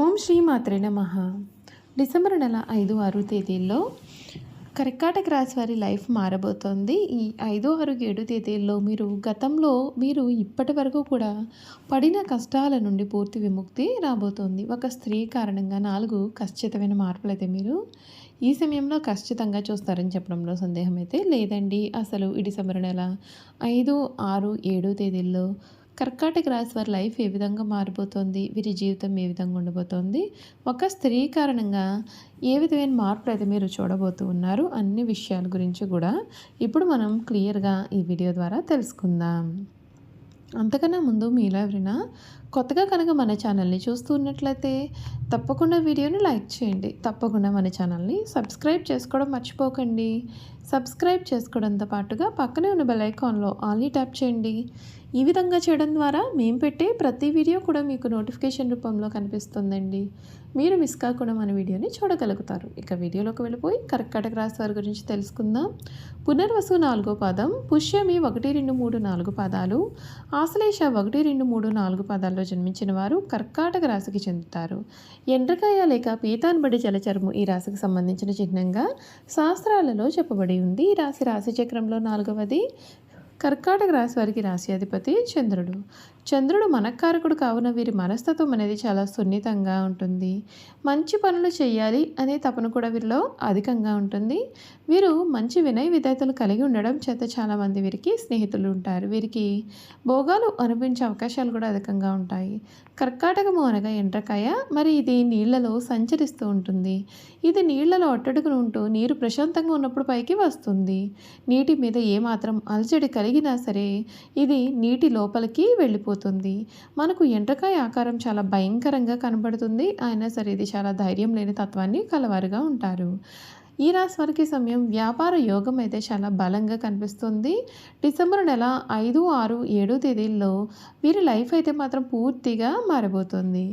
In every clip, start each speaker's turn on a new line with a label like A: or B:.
A: ఓం శ్రీ మాత్రే నమ. డిసెంబర్ నెల ఐదు ఆరు తేదీల్లో కర్కాటక రాశి వారి లైఫ్ మారబోతోంది. ఈ ఐదు ఆరు ఏడు తేదీల్లో మీరు గతంలో మీరు ఇప్పటి వరకు కూడా పడిన కష్టాల నుండి పూర్తి విముక్తి రాబోతోంది. ఒక స్త్రీ కారణంగా నాలుగు ఖచ్చితమైన మార్పులు అయితే మీరు ఈ సమయంలో ఖచ్చితంగా చూస్తారని చెప్పడంలో సందేహం అయితే లేదండి. అసలు ఈ డిసెంబర్ నెల ఐదు ఆరు ఏడు తేదీల్లో కర్కాటక రాశి వారి లైఫ్ ఏ విధంగా మారిపోతుంది? వీరి జీవితం ఏ విధంగా ఉండబోతోంది? ఒక స్త్రీ కారణంగా ఏ విధమైన మార్పులు అయితే మీరు చూడబోతూ ఉన్నారు? అన్ని విషయాల గురించి కూడా ఇప్పుడు మనం క్లియర్గా ఈ వీడియో ద్వారా తెలుసుకుందాం. అంతకన్నా ముందు మీలో ఎవరైనా కొత్తగా కనుక మన ఛానల్ని చూస్తూ ఉన్నట్లయితే తప్పకుండా వీడియోని లైక్ చేయండి. తప్పకుండా మన ఛానల్ని సబ్స్క్రైబ్ చేసుకోవడం మర్చిపోకండి. సబ్స్క్రైబ్ చేసుకోవడంతో పాటుగా పక్కనే ఉన్న బెల్ ఐకాన్లో ఆల్ని ట్యాప్ చేయండి. ఈ విధంగా చేయడం ద్వారా మేము పెట్టే ప్రతి వీడియో కూడా మీకు నోటిఫికేషన్ రూపంలో కనిపిస్తుందండి. మీరు మిస్ కాకుండా మన వీడియోని చూడగలుగుతారు. ఇక వీడియోలోకి వెళ్ళిపోయి కర్కాటక రాశి వారి గురించి తెలుసుకుందాం. పునర్వసు నాలుగో పాదం పుష్యమి ఒకటి రెండు మూడు నాలుగు పాదాలు ఆశ్లేష ఒకటి రెండు మూడు నాలుగు పాదాల్లో జన్మించిన వారు కర్కాటక రాశికి చెందుతారు. ఎండ్రకాయ లేక పీతాన్బడి జలచరము ఈ రాశికి సంబంధించిన చిహ్నంగా శాస్త్రాలలో చెప్పబడి ఉంది. ఈ రాశి రాశి చక్రంలో నాలుగవది కర్కాటక రాశి వారికి రాశి అధిపతి చంద్రుడు. చంద్రుడు మనకారకుడు కావున వీరి మనస్తత్వం అనేది చాలా సున్నితంగా ఉంటుంది. మంచి పనులు చేయాలి అనే తపన కూడా వీరిలో అధికంగా ఉంటుంది. వీరు మంచి వినయ విధేతలు కలిగి ఉండడం చేత చాలామంది వీరికి స్నేహితులు ఉంటారు. వీరికి భోగాలు అనిపించే అవకాశాలు కూడా అధికంగా ఉంటాయి. కర్కాటకము అనగా ఎండ్రకాయ. మరి ఇది నీళ్ళలో సంచరిస్తూ ఉంటుంది. ఇది నీళ్ళలో అట్టడుగున ఉంటూ నీరు ప్రశాంతంగా ఉన్నప్పుడు పైకి వస్తుంది. నీటి మీద ఏమాత్రం అలజడి కలిగినా సరే ఇది నీటి లోపలికి వెళ్ళిపోతుంది. మనకు ఎండ్రకాయ ఆకారం చాలా భయంకరంగా కనబడుతుంది. అయినా సరే ఇది చాలా ధైర్యం లేని తత్వాన్ని కలవారుగా ఉంటారు. ఈ రాశి వారికి సమయం వ్యాపార యోగం అయితే చాలా బలంగా కనిపిస్తుంది. డిసెంబర్ నెల ఐదు ఆరు ఏడు తేదీల్లో వీరి లైఫ్ అయితే మాత్రం పూర్తిగా మారిపోతుంది.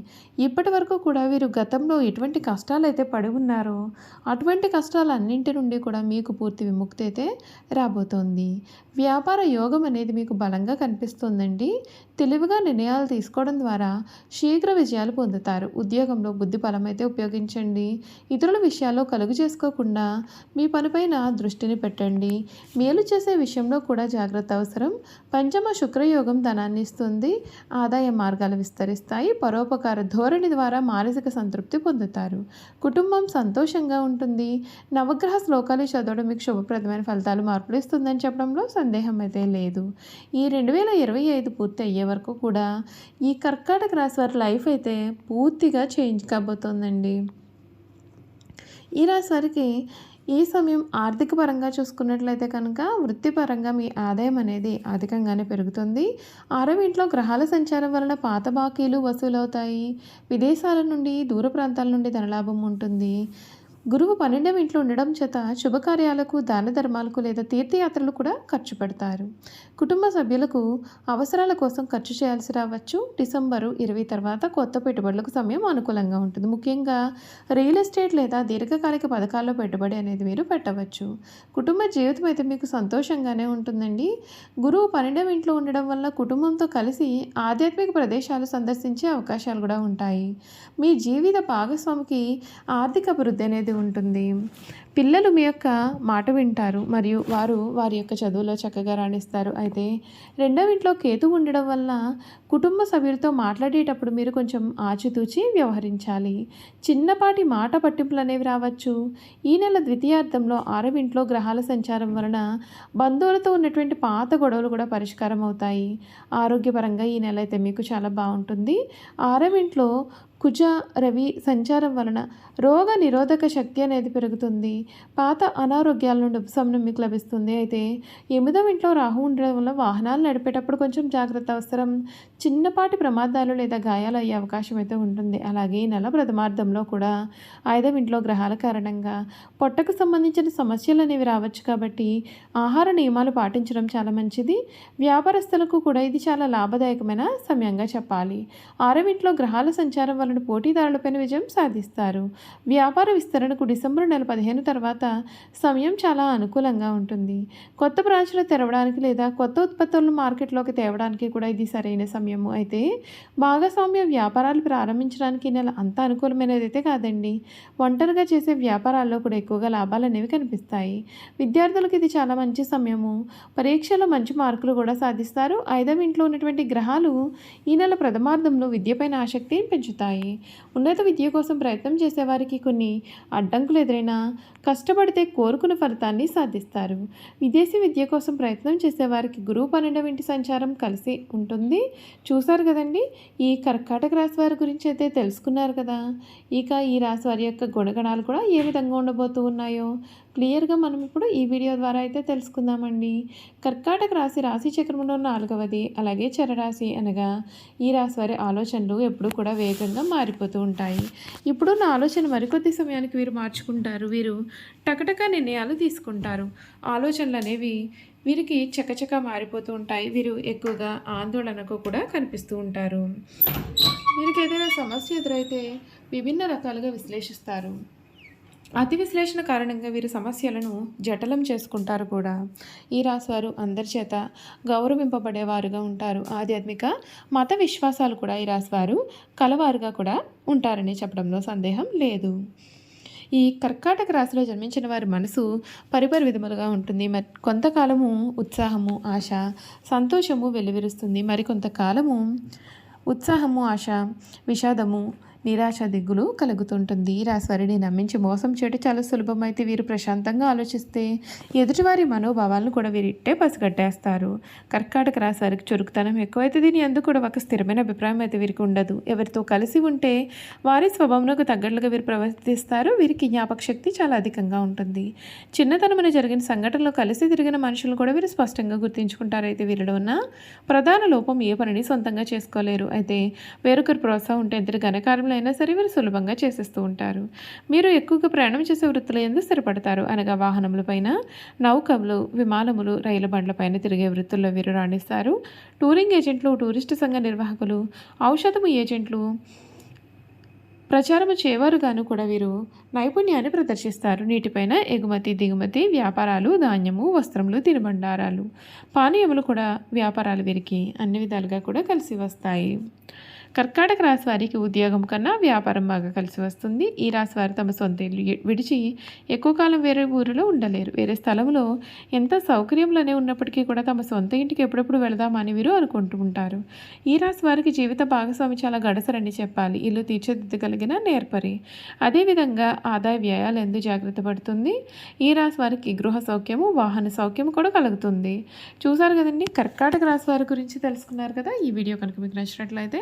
A: ఇప్పటి వరకు కూడా వీరు గతంలో ఎటువంటి కష్టాలు అయితే పడి ఉన్నారో అటువంటి కష్టాలన్నింటి నుండి కూడా మీకు పూర్తి విముక్తి అయితే రాబోతోంది. వ్యాపార యోగం అనేది మీకు బలంగా కనిపిస్తుందండి. తెలివిగా నిర్ణయాలు తీసుకోవడం ద్వారా శీఘ్ర విజయాలు పొందుతారు. ఉద్యోగంలో బుద్ధి బలం అయితే ఉపయోగించండి. ఇతరుల విషయాల్లో కలుగు చేసుకోకుండా మీ పనిపైన దృష్టిని పెట్టండి. మేలు చేసే విషయంలో కూడా జాగ్రత్త అవసరం. పంచమ శుక్రయోగం ధనాన్ని ఇస్తుంది. ఆదాయ మార్గాలు విస్తరిస్తాయి. పరోపకార ధోరణి ద్వారా మానసిక సంతృప్తి పొందుతారు. కుటుంబం సంతోషంగా ఉంటుంది. నవగ్రహ శ్లోకాలు చదవడం మీకు శుభప్రదమైన ఫలితాలు మార్పులు ఇస్తుందని చెప్పడంలో సందేహం అయితే లేదు. ఈ రెండు వేల ఇరవై ఐదు పూర్తి అయ్యే వరకు కూడా ఈ కర్కాటక రాశి వారి లైఫ్ అయితే పూర్తిగా చేంజ్ కాబోతోందండి. ఈ రాశి ఈ సమయం ఆర్థిక పరంగా చూసుకున్నట్లయితే కనుక వృత్తిపరంగా మీ ఆదాయం అనేది అధికంగానే పెరుగుతుంది. ఆరవ ఇంట్లో గ్రహాల సంచారం వలన పాత బాకీలు వసూలవుతాయి. విదేశాల నుండి దూర ప్రాంతాల నుండి ధనలాభం ఉంటుంది. గురువు పన్నెండవ ఇంట్లో ఉండడం చేత శుభకార్యాలకు దాన ధర్మాలకు లేదా తీర్థయాత్రలు కూడా ఖర్చు పెడతారు. కుటుంబ సభ్యులకు అవసరాల కోసం ఖర్చు చేయాల్సి రావచ్చు. డిసెంబరు ఇరవై తర్వాత కొత్త పెట్టుబడులకు సమయం అనుకూలంగా ఉంటుంది. ముఖ్యంగా రియల్ ఎస్టేట్ లేదా దీర్ఘకాలిక పథకాల్లో పెట్టుబడి అనేది మీరు పెట్టవచ్చు. కుటుంబ జీవితం అయితే మీకు సంతోషంగానే ఉంటుందండి. గురువు పన్నెండవ ఇంట్లో ఉండడం వల్ల కుటుంబంతో కలిసి ఆధ్యాత్మిక ప్రదేశాలు సందర్శించే అవకాశాలు కూడా ఉంటాయి. మీ జీవిత భాగస్వామికి ఆర్థిక అభివృద్ధి అనేది ఉంటుంది. పిల్లలు మీ యొక్క మాట వింటారు మరియు వారు వారి యొక్క చదువులో చక్కగా రాణిస్తారు. అయితే రెండవ ఇంట్లో కేతు ఉండడం వల్ల కుటుంబ సభ్యులతో మాట్లాడేటప్పుడు మీరు కొంచెం ఆచితూచి వ్యవహరించాలి. చిన్నపాటి మాట పట్టింపులు అనేవి రావచ్చు. ఈ నెల ద్వితీయార్థంలో ఆరవ ఇంట్లో గ్రహాల సంచారం వలన బంధువులతో ఉన్నటువంటి పాత గొడవలు కూడా పరిష్కారం అవుతాయి ఆరోగ్యపరంగా ఈ నెల అయితే మీకు చాలా బాగుంటుంది. ఆరవ ఇంట్లో కుజ రవి సంచారం వలన రోగ నిరోధక శక్తి అనేది పెరుగుతుంది. పాత అనారోగ్యాల నుండి ఉపశమనం మీకు లభిస్తుంది. అయితే ఎనిమిదవ ఇంట్లో రాహు ఉండడం వల్ల వాహనాలు నడిపేటప్పుడు కొంచెం జాగ్రత్త అవసరం. చిన్నపాటి ప్రమాదాలు లేదా గాయాలు అయ్యే అవకాశం అయితే ఉంటుంది. అలాగే ఈ నెల ప్రథమార్థంలో కూడా ఐదవ ఇంట్లో గ్రహాల కారణంగా పొట్టకు సంబంధించిన సమస్యలు అనేవి రావచ్చు కాబట్టి ఆహార నియమాలు పాటించడం చాలా మంచిది. వ్యాపారస్తులకు కూడా ఇది చాలా లాభదాయకమైన సమయంగా చెప్పాలి. ఆరవ ఇంట్లో గ్రహాల సంచారం వలన పోటీదారులపైన విజయం సాధిస్తారు. వ్యాపార విస్తరణకు డిసెంబర్ నెల పదిహేను తర్వాత సమయం చాలా అనుకూలంగా ఉంటుంది. కొత్త బ్రాంచ్లు తెరవడానికి లేదా కొత్త ఉత్పత్తులను మార్కెట్లోకి తేవడానికి కూడా ఇది సరైన సమయము. అయితే భాగస్వామ్య వ్యాపారాలు ప్రారంభించడానికి నెల అంత అనుకూలమైనది అయితే కాదండి. ఒంటరిగా చేసే వ్యాపారాల్లో కూడా ఎక్కువగా లాభాలు అనేవి కనిపిస్తాయి. విద్యార్థులకు ఇది చాలా మంచి సమయము. పరీక్షలో మంచి మార్కులు కూడా సాధిస్తారు. ఐదవ ఇంట్లో ఉన్నటువంటి గ్రహాలు ఈ నెల ప్రథమార్థంలో విద్యపైన ఆసక్తిని పెంచుతాయి. ఉన్నత విద్య కోసం ప్రయత్నం చేసేవారికి కొన్ని అడ్డంకులు ఎదురైనా కష్టపడితే కోరుకున్న ఫలితాన్ని సాధిస్తారు. విదేశీ విద్య కోసం ప్రయత్నం చేసేవారికి గురువు పన్నెండవ ఇంటి సంచారం కలిసి ఉంటుంది. చూశారు కదండి? ఈ కర్కాటక రాశి వారి గురించి అయితే తెలుసుకున్నారు కదా? ఇక ఈ రాశి వారి యొక్క గుణగణాలు కూడా ఏ విధంగా ఉండబోతూ ఉన్నాయో? క్లియర్గా మనం ఇప్పుడు ఈ వీడియో ద్వారా అయితే తెలుసుకుందామండి. కర్కాటక రాశి రాశి చక్రంలో నాలుగవది అలాగే చరరాశి అనగా ఈ రాశి వారి ఆలోచనలు ఎప్పుడూ కూడా వేగంగా మారిపోతూ ఉంటాయి. ఇప్పుడు నా ఆలోచన మరికొద్ది సమయానికి వీరు మార్చుకుంటారు. వీరు టకటక నిర్ణయాలు తీసుకుంటారు. ఆలోచనలు అనేవి వీరికి చకచక మారిపోతూ ఉంటాయి. వీరు ఎక్కువగా ఆందోళనకు కూడా కనిపిస్తూ ఉంటారు. వీరికి ఏదైనా సమస్య ఎదురైతే విభిన్న రకాలుగా విశ్లేషిస్తారు. అతి విశ్లేషణ కారణంగా వీరు సమస్యలను జటలం చేసుకుంటారు కూడా. ఈ రాశివారు అందరి చేత గౌరవింపబడేవారుగా ఉంటారు. ఆధ్యాత్మిక మత విశ్వాసాలు కూడా ఈ రాశివారు కలవారుగా కూడా ఉంటారని చెప్పడంలో సందేహం లేదు. ఈ కర్కాటక రాశిలో జన్మించిన వారి మనసు పరిపరి విధములుగా ఉంటుంది. మరి కొంతకాలము ఉత్సాహము ఆశ సంతోషము వెలువరుస్తుంది. మరి కొంతకాలము ఉత్సాహము ఆశ విషాదము నిరాశ దిగులు కలుగుతుంటుంది. ఈ రాశివారిని నమ్మించి మోసం చేయడం చాలా సులభమైతే వీరు ప్రశాంతంగా ఆలోచిస్తే ఎదుటివారి మనోభావాలను కూడా వీరిట్టే పసిగట్టేస్తారు. కర్కాటక రాశి వారికి చురుకుతనం ఎక్కువైతే దీని అందుకు కూడా ఒక స్థిరమైన అభిప్రాయం అయితే వీరికి ఉండదు. ఎవరితో కలిసి ఉంటే వారి స్వభావంకు తగ్గట్లుగా వీరు ప్రవర్తిస్తారు. వీరికి జ్ఞాపక శక్తి చాలా అధికంగా ఉంటుంది. చిన్నతనమున జరిగిన సంఘటనలో కలిసి తిరిగిన మనుషులు కూడా వీరు స్పష్టంగా గుర్తించుకుంటారు. అయితే వీరిలో ఉన్న ప్రధాన లోపం ఏ పనిని సొంతంగా చేసుకోలేరు. అయితే వేరొకరి ప్రోత్సాహం ఉంటే ఇద్దరు ఘనకార్యంలో అయినా సరే వీరు సులభంగా చేసేస్తూ ఉంటారు. మీరు ఎక్కువగా ప్రయాణం చేసే వృత్తులు ఎందుకు స్థిరపడతారు. అనగా వాహనములపైన నౌకలు విమానములు రైలు బండ్లపైన తిరిగే వృత్తుల్లో వీరు రాణిస్తారు. టూరింగ్ ఏజెంట్లు టూరిస్టు సంఘ నిర్వాహకులు ఔషధము ఏజెంట్లు ప్రచారము చేయవారుగాను కూడా వీరు నైపుణ్యాన్ని ప్రదర్శిస్తారు. నీటిపైన ఎగుమతి దిగుమతి వ్యాపారాలు ధాన్యము వస్త్రములు తినుబండారాలు పానీయములు కూడా వ్యాపారాలు వీరికి అన్ని విధాలుగా కూడా కలిసి వస్తాయి. కర్కాటక రాశి వారికి ఉద్యోగం కన్నా వ్యాపారం బాగా కలిసి వస్తుంది. ఈ రాశి వారు తమ సొంత ఇల్లు విడిచి ఎక్కువ కాలం వేరే ఊరిలో ఉండలేరు. వేరే స్థలంలో ఎంత సౌకర్యంలోనే ఉన్నప్పటికీ కూడా తమ సొంత ఇంటికి ఎప్పుడెప్పుడు వెళదామని వీరు అనుకుంటూ ఉంటారు. ఈ రాశి వారికి జీవిత భాగస్వామి చాలా గడసరని చెప్పాలి. ఇల్లు తీర్చిదిద్దగలిగిన నేర్పరి. అదేవిధంగా ఆదాయ వ్యయాలు ఎందుకు జాగ్రత్త పడుతుంది. ఈ రాశి వారికి గృహ సౌఖ్యము వాహన సౌఖ్యము కూడా కలుగుతుంది. చూసారు కదండి? కర్కాటక రాశి వారి గురించి తెలుసుకున్నారు కదా? ఈ వీడియో కనుక మీకు నచ్చినట్లయితే